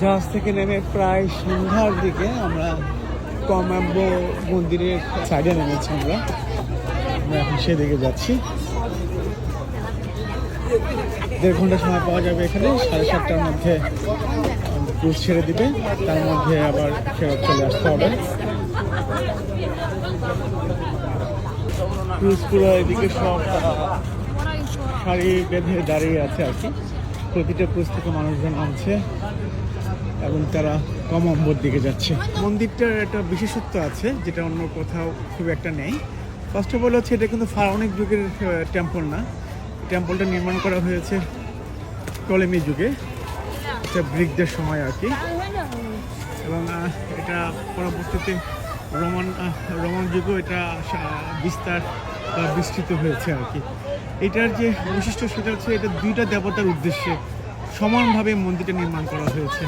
জাহাজ থেকে নেমে প্রায় সন্ধ্যার দিকে আমরা কমাম্ব মন্দিরের সাইডে নেমেছি আমরা। আমরা এখন সেদিকে যাচ্ছি। দেড় ঘণ্টা সময় পাওয়া যাবে এখানে, সাড়ে সাতটার মধ্যে ক্রুজ ছেড়ে দিবে, তার মধ্যে আবার ফেরত চলে আসতে হবে। ক্রুজ পুরো এদিকে সব সারি বেঁধে দাঁড়িয়ে আছে আর কি। প্রতিটা ক্রুজ থেকে মানুষজন নামছে। এবং তারা কম অম্বর দিকে যাচ্ছে। মন্দিরটার একটা বিশেষত্ব আছে, যেটা অন্য কোথাও খুব একটা নেই। ফার্স্ট অফ অল হচ্ছে এটা কিন্তু ফারাউনিক যুগের টেম্পল না। টেম্পলটা নির্মাণ করা হয়েছে টলেমি যুগে। এটা গ্রিকদের সময় আর কি। এবং এটা পরবর্তীতে রোমান রোমান যুগেও এটা বিস্তার বা বিস্তৃত হয়েছে আর কি। এটার যে বৈশিষ্ট্য সেটা হচ্ছে এটা দুইটা দেবতার উদ্দেশ্যে সমানভাবে মন্দিরটা নির্মাণ করা হয়েছে।